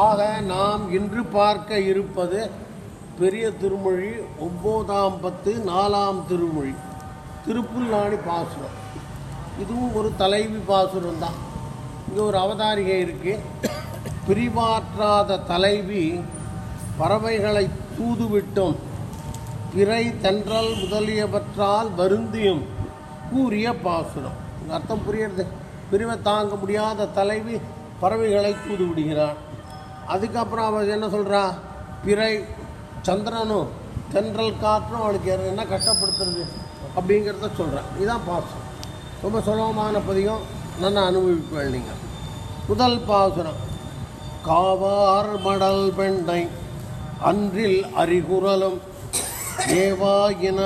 ஆக நாம் இன்று பார்க்க இருப்பது பெரிய திருமொழி ஒம்போதாம் பத்து நாலாம் திருமொழி. திருப்புல்லாணி பாசுரம். இதுவும் ஒரு தலைவி பாசுரம் தான். இங்கே ஒரு அவதாரிகை இருக்கு. பிரிவாற்றாத தலைவி பறவைகளை தூதுவிட்டும் பிறை தென்றல் முதலியவற்றால் வருந்தியும் கூறிய பாசுரம். அர்த்தம் புரியுறது? பிரிவை தாங்க முடியாத தலைவி பறவைகளை தூது விடுகிறான் அதுக்கப்புறம் அவன் என்ன சொல்கிறா பிறை சந்திரனும் தென்றல் காற்றும் அவளுக்கு என்ன கஷ்டப்படுத்துறது அப்படிங்கிறத சொல்கிறேன் இதுதான் பாசுரம் ரொம்ப சுலபமான பதிகம். நல்லா அனுபவிப்பேன் நீங்கள் முதல் பாசுரம். காவார் மடல் பெண்ணை அன்றில் அறிகுறலும் ஏவாயின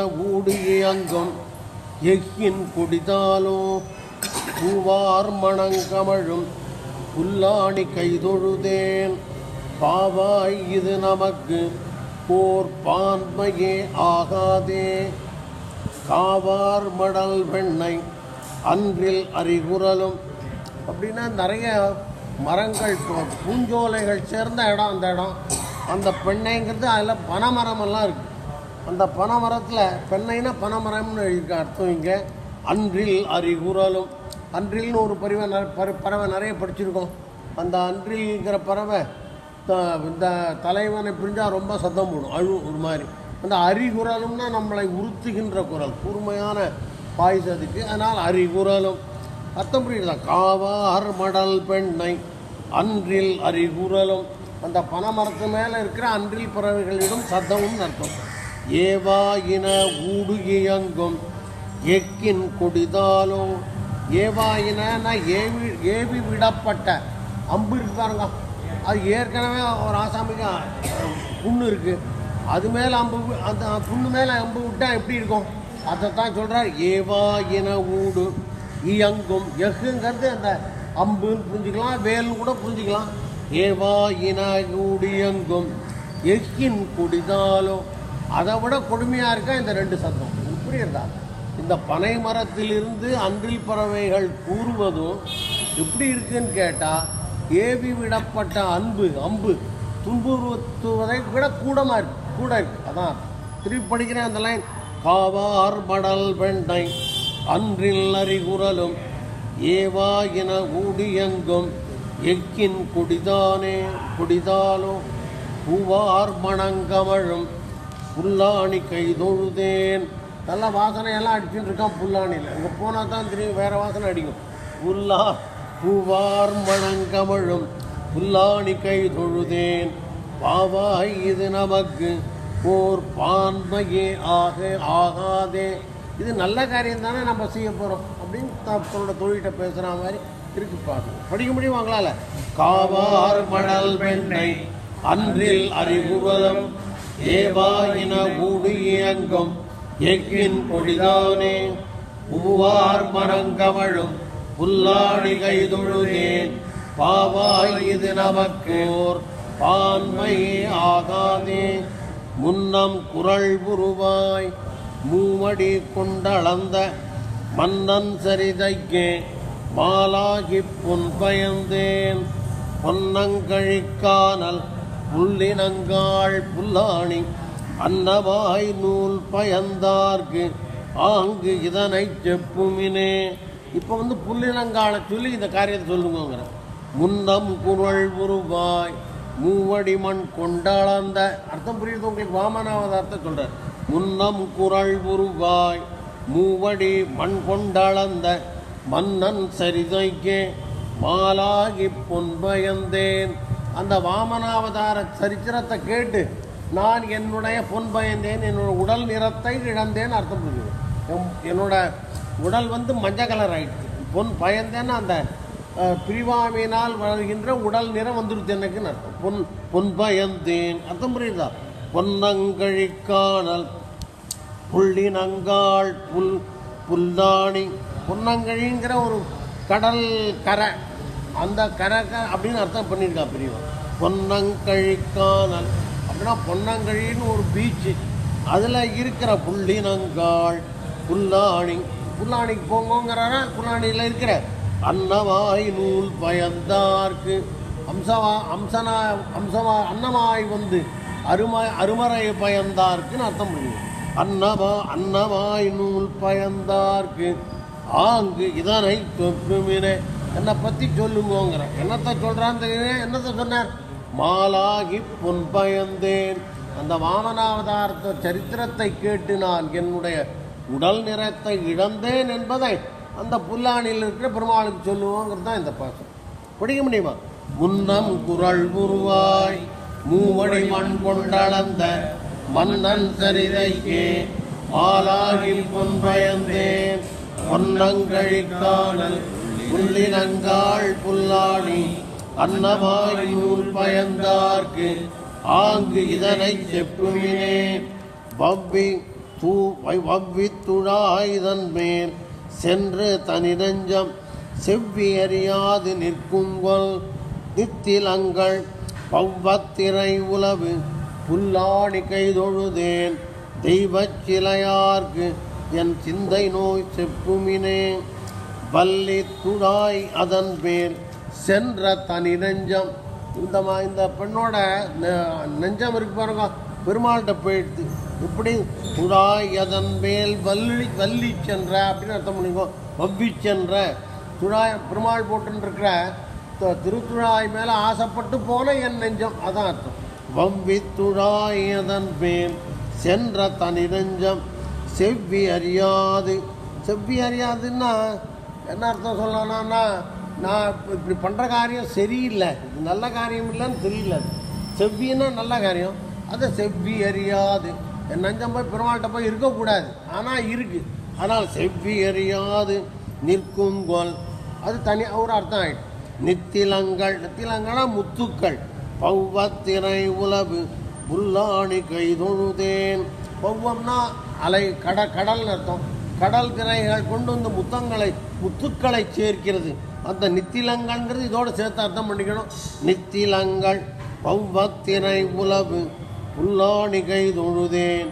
அங்கம் எஃகின் குடிதாலோ பூவார் மணங்கமழும் புல்லாணி கைதொழுதேன். பாவாய் இது நமக்கு போர் பான்மையே ஆகாதே. காவார் மடல் பெண்ணை அன்றில் அறிகுறலும். அப்படின்னா நிறைய மரங்கள் பூஞ்சோலைகள் சேர்ந்த இடம் அந்த இடம். அந்த பெண்ணைங்கிறது அதில் பனைமரமெல்லாம் இருக்குது அந்த பனைமரத்தில் பெண்ணைனா பனைமரம்னு எழுதியிருக்க அர்த்தம் இங்கே. அன்றில் அறிகுறலும். அன்றில்னு ஒரு பறவை ந- பற- பறவை நிறைய படிச்சிருக்கோம். அந்த அன்றில்ங்கிற பறவை இந்த தலைவனை பிரிஞ்சால் ரொம்ப சத்தம் போடும். அழு ஒரு மாதிரி. அந்த அறிகுறலும்னா நம்மளை உறுத்துகின்ற குரல் கூர்மையான பாய்ஸ் அதுக்கு. அதனால் அறிகுறலும். அர்த்தம் புரியுதா? காவார் மடல் பெண்ணை அன்றில் அறிகுறலும். அந்த பனைமரத்து மேலே இருக்கிற அன்றில் பறவைகளிடம் சத்தமும் அர்த்தம். ஏவாயின ஊடுகியங்கும். எக்கின் கொடிதாலோ. ஏவாயினா ஏவி ஏவி விடப்பட்ட அம்பு இருக்கு பாருங்க. அது ஏற்கனவே ஒரு ஆசாமிக்கு புண்ணு இருக்குது அது மேலே அம்பு அந்த புண்ணு மேலே அம்பு விட்டால் எப்படி இருக்கும்? அதைத்தான் சொல்கிறார் ஏவாயின ஊடு இயங்கும். எஃகுங்கிறது அந்த அம்புன்னு புரிஞ்சுக்கலாம் வேல்னு கூட புரிஞ்சுக்கலாம். ஏவாயின ஊடு இயங்கும். எஃகின் குடிதாலோ. அதை விட கொடுமையாக இருக்கா இந்த ரெண்டு சத்தம்? புரியுறதா இந்த பனை மரத்திலிருந்து அன்றில் பறவைகள் கூறுவதும் எப்படி இருக்குன்னு கேட்டால் ஏவி விடப்பட்ட அன்பு அம்பு துன்புறுத்துவதை விட கூடமாக இருக்கு கூட இருக்கு. அதான் திருப்பி படிக்கிறேன் அந்த லைன் காவார் மடல் வெண்டை அன்றில் அறிகுறலும் ஏவாயின ஊடியங்கும் எக்கின் குடிதானே குடிதாலோ பூவார் மணங்கமழும் புல்லாணி கைதொழுதேன். நல்ல வாசனையெல்லாம் அடிச்சுட்டு இருக்கான் புல்லாணியில். இங்கே போனால் தான் தெரியும் வேறு வாசனை அடிக்கும். புல்லா பூவார் மணங்கமழும் புல்லாணி கைதொழுதேன். பாவாய் இது நமக்கு ஓர் பான்மையே ஆக ஆகாதே. இது நல்ல காரியம் தானே நம்ம செய்ய போகிறோம் அப்படின்னு தன்னோட தொழில்கிட்ட பேசுகிற மாதிரி இருக்கு பார்க்கணும் படிக்க முடியும் அவங்களால காவார் மணல் பெண்ணை அன்றில் அறிமுகம் ஏவாயின ஊடியங்கும் எக்கின் பொழிதானே. பூவார் மரங்கமழும் புல்லாணி கைதொழுதேன் பாவாய் இது நமக்கோர். பான்மை ஆகாதே. முன்னம் குரல் புருவாய் மூமடி கொண்டளந்த மன்னன் சரிதைக்கே. மாலாகி பொன் பயந்தேன் பொன்னங்கழிக்கானல் புல்லினங்காள் புல்லாணி அன்னவாய் நூல் பயந்தார்க்கு. ஆங்கு இதனை செப்புமினே. இப்போ வந்து புள்ளினங்கால சொல்லி இந்த காரியத்தை சொல்லுங்கிற முந்தம் குரல் உருவாய் மூவடி மண் கொண்டாளந்த. அர்த்தம் புரியுது உங்களுக்கு? வாமனாவதார்த்தம் சொல்கிறார் முன்னம் குரல் உருவாய் மூவடி மண் கொண்டாளந்த. மன்னன் சரிதைக்கே மாலாகி பொன்பயந்தேன். அந்த வாமனாவதார சரித்திரத்தை கேட்டு நான் என்னுடைய பொன் பயந்தேன் என்னோட உடல் நிறத்தை இழந்தேன் அர்த்தம் புரியுது. என்னோட உடல் வந்து மஞ்சள் கலர் ஆயிடுச்சு பொன் பயந்தேன்னா அந்த பிரிவாமையினால் வளர்கின்ற உடல் நிறம் வந்துடுச்சு எனக்குன்னு அர்த்தம். பொன் பொன் பயந்தேன். அர்த்தம் புரியுதா? பொன்னங்கழிக்கானல் புள்ளினங்காள் புல் புல்தாணி பொன்னங்கழிங்கிற ஒரு கடல் கரை. அந்த கரை க- அப்படின்னு அர்த்தம் பண்ணியிருக்கா பெரியவன் பொன்னங்கழிக்கானல் அப்படின்னா பொன்னங்கழின்னு ஒரு பீச்சு. அதில் இருக்கிற புள்ளினங்காள் புல்லாணி. புல்லாணிக்கு போங்கோங்கிறாரா? புல்லாணியில் இருக்கிற அன்னவாய் நூல் பயந்தார்க்கு. அம்சவா அம்சனா அம்சமா அன்னமாய் வந்து அரும அருமறை பயந்தார்க்குன்னு அர்த்தம் பண்ணுவோம் அன்னமா அன்னமாய் நூல் பயந்தார்க்கு. ஆங்கு இதனை தொற்றுமினே. என்னை பற்றி சொல்லுங்கோங்கிற. என்னத்தை சொல்கிறான்னு தெரியுது என்னத்தை சொன்னார்? மாலாகி பொன் பயந்தேன். அந்த வாமனாவதாரத்த சரித்திரத்தை கேட்டு நான் என்னுடைய உடல் நிறத்தை இழந்தேன் என்பதை அந்த புல்லாணியில் இருக்கிற பெருமாளுக்கு சொல்லுவோங்கிறது தான் இந்த பாசம். படிக்க முடியுமா? முன்னம் குரல் உருவாய் மூவடி மண் கொண்டளந்த மன்னன் சரிதைக்கே ஆளாகில் பொன் பயந்தேன் பொன்னங்கழிக்கானல் புள்ளினங்காள் புல்லாணி அன்னமாய் நூல் பயந்தார்க்கு ஆங்கு இதனை செப்புவினேன் பவ்வி தூ வவ்வி துழாயுதன் சென்று தனி நெஞ்சம் நிற்குங்கொல் நித்திலங்கள் பவ்வத்திரை உலவு புல்லாடி கைதொழுதேன் தெய்வச் சிலையார்க்கு என் சிந்தை நோய் செப்புமினே. வள்ளி துழாய் அதன் பேர் சென்ற தனி நெஞ்சம் இந்த இந்த பெண்ணோட நெஞ்சம் இருக்கு பாருங்க பெருமாள்கிட்ட போயிடுது. இப்படி துழாய் மேல் வள்ளி வள்ளி சென்ற அப்படின்னு அர்த்தம் பண்ணிக்கோ வவ்வி சென்ற துழாய் பெருமாள் போட்டுருக்கிற திருத்துழாய் மேலே ஆசைப்பட்டு போன என் நெஞ்சம். அதான் அர்த்தம். வவ்வி துழாய் மேல் சென்ற தனி நெஞ்சம். செவ்வி அறியாது. செவ்வி அறியாதுன்னா என்ன அர்த்தம் சொல்லலாம்னா நான் இப்படி பண்ணுற காரியம் சரியில்லை. இது நல்ல காரியம் இல்லைன்னு தெரியல. செவ்வின்னா நல்ல காரியம். அதை செவ்வி அறியாது. என் நஞ்சம் போய் பெருமாள்கிட்ட போய் இருக்கக்கூடாது. ஆனால் இருக்கு. ஆனால் செவ்வி எறியாது நிற்கும் கோல். அது தனி ஒரு அர்த்தம் ஆகிடும் நித்திலங்கள் நித்திலங்களா முத்துக்கள். பௌவத்திரை உலவு புல்லாணி கைதொழுதேன். பௌவம்னா அலை கட கடல்னு அர்த்தம். கடல் திரைகள் கொண்டு வந்து முத்தங்களை முத்துக்களை சேர்க்கிறது. அந்த நித்திலங்கள்ங்கிறது இதோட சேர்த்து அர்த்தம் பண்ணிக்கணும். நித்திலங்கள் பௌவத்திரை உலவு புல்லாணிகை தொழுதேன்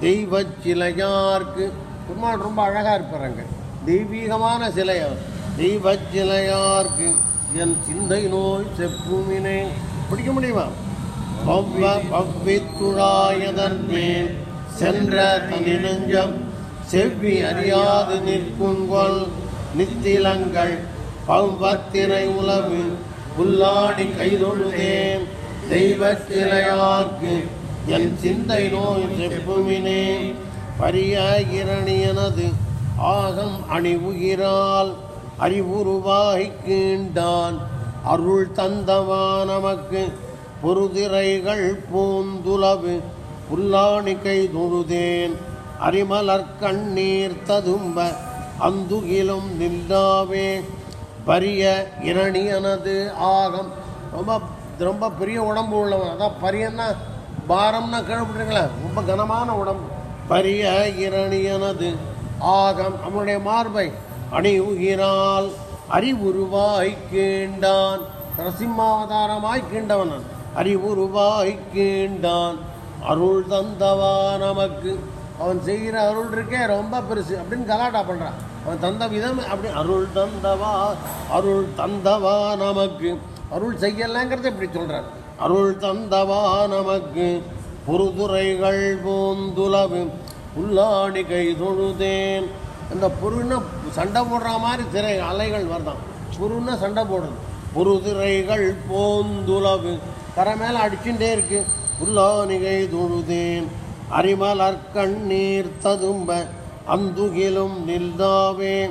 தெய்வ சிலையார்க்கு. பெருமாள் ரொம்ப அழகாக இருப்பாருங்க. தெய்வீகமான சிலை அவர். தெய்வ சிலையார்க்கு என் சிந்தை நோய் செப்புமினே. பிடிக்க முடியுமா? பவ்வ பவ்வித்துழாயதன் மேல் சென்ற தனிநெஞ்சம். செவ்வி அறியாது நிற்குங்கொல் நித்திலங்கள். பவ்வத்திரை உலவு புல்லாடி கைதொழுதேன் தெய்வ சிலையார்க்கு என் சிந்தை நோய் செப்புமினே பரிய ஆகம் அணிவுகிறாள் அறிவுருவாய் கீண்டான் அருள் தந்தவா நமக்கு பொறுதிரைகள் பூந்துலவு புல்லாணிக்கை தொழுதேன் அரிமலர் கண்ணீர் ததும்ப. அந்துகிலும் நில்லாவே பரிய இரணியனது ஆகம் ரொம்ப ரொம்ப பெரிய உடம்பு உள்ளவன். அதான் பரியன்னா பாரம்னா கேள்விப்பட்டிருங்களா ரொம்ப கனமான உடம்பு பரிய இரணியனது. ஆகம் அவனுடைய மார்பை அணிவுகிறால் அறிவுருவாய் கீண்டான். நரசிம்மாவதாரமாய் கீண்டவன் நான். அறிவுருவாய் கீண்டான். அருள் தந்தவா நமக்கு. அவன் செய்கிற அருள் இருக்கே ரொம்ப பெருசு. அப்படின்னு கலாட்டா பண்ணுறான் அவன் தந்த விதம் அப்படி அருள் தந்தவா அருள் தந்தவா நமக்கு. அருள் செய்யலைங்கிறத இப்படி சொல்கிறான் அருள் தந்தவா நமக்கு பொறுதுரைகள் போந்துலவு உள்ளாடி கை தொழுதேன். அந்த பொருள்னா சண்டை போடுற மாதிரி திரை அலைகள் வருதான். பொருள்னா சண்டை போடுறது. பொருதிரைகள் போந்துலவு. கரை மேலே அடிச்சுட்டே இருக்கு. புல்லானிகை தொழுதேன். அரிமலர் கண்ணீர் ததும்ப அந்துகிலும் நில்தாவே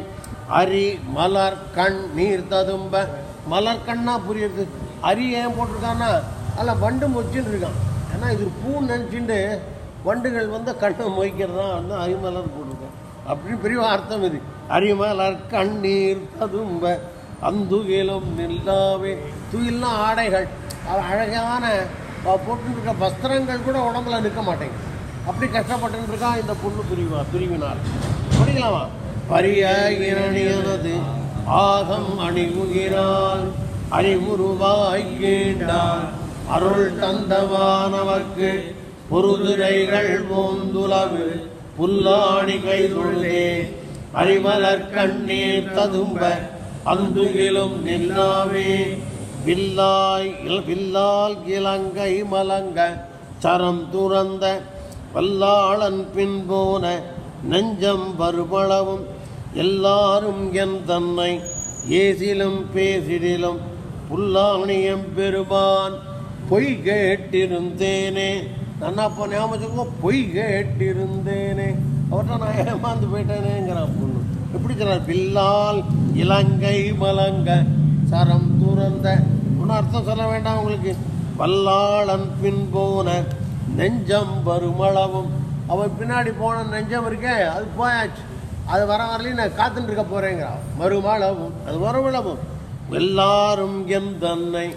அரி மலர் கண் நீர் ததும்ப மலர்கண்ணா புரியுது அரி ஏன் போட்டிருக்கான்னா அதில் வண்டு மொச்சின்னு இருக்கான். ஏன்னா இது பூ நினச்சிட்டு வண்டுகள் வந்து கண்ணை மொய்க்கிறதா வந்து அரிமலர் போட்டிருக்கோம். அப்படின்னு பெரிய அர்த்தம் இது. அரிமலர் கண்ணீர் ததும்ப அந்துகிலும் நில்லாவே. துயில்லாம் ஆடைகள். அழகான போட்டுருக்க வஸ்திரங்கள் கூட உடம்புல நிற்க மாட்டேங்குது. அப்படி கஷ்டப்பட்டு இருக்கா இந்த புண்ணு பிரிவா பிரிவினால் படிக்கலாமா? பரிய இரணியனது. ஆகம் அணிவுகிறான் அறிவுருவாய் கீண்டான் அருள் தந்தவானவர்க்கு பொருதுரைகள் போந்துலவு புல்லாணி கைதொழுதே அறிமலர் கண்ணீர் ததும்ப. அந்துகிலும் நில்லாவே வில்லாய் வில்லால் இலங்கை மலங்க. சரம் துறந்த வல்லாளன் பின்போன. நெஞ்சம் வருபளவும் எல்லாரும் என் தன்னை ஏசிலும் பேசிடிலும் புல்லாணியம் பெருமான் பொய் கேட்டிருந்தேனே. நான் அப்போ ஞாபகம் பொய் கேட்டிருந்தேனே. அவர்கிட்ட நான் ஏமாந்து போயிட்டேனேங்கிறான் பொண்ணு. எப்படி சொல்றார் பில்லால் இலங்கை மலங்க சரம் துறந்த. ஒன்றும் அர்த்தம் சொல்ல வேண்டாம் உங்களுக்கு. வல்லாளன் பின் போன நெஞ்சம் வருமளவும். அவன் பின்னாடி போன நெஞ்சம் இருக்கே அது போயாச்சு. அது வர வரலையும் நான் காத்துட்டு இருக்க போறேங்கிறான். மறுமளவும் அது வருமளவும் எல்லாரும் என் தன்னை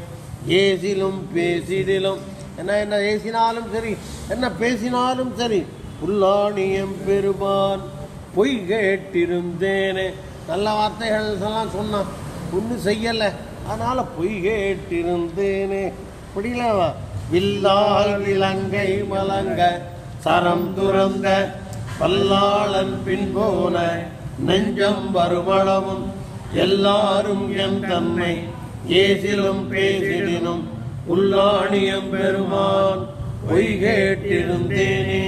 ஏசிலும் பேசிடிலும். என்ன என்ன ஏசினாலும் சரி என்ன பேசினாலும் சரி புல்லாணியம் பெருமான் பொய் கேட்டிருந்தேனே. நல்ல வார்த்தைகள் எல்லாம் சொன்னான். ஒன்றும் செய்யலை. அதனால பொய் கேட்டிருந்தேனே. புரியலவா? வில்லால் இலங்கை மலங்க சரம் துறந்த பல்லாளன் பின் போன நெஞ்சம் வருமளவும் எல்லாரும் என் தன்மை ஏசிலும் பேசினும் உள்ளாணியம் பெருமான் பொய் கேட்டிருந்தேனே.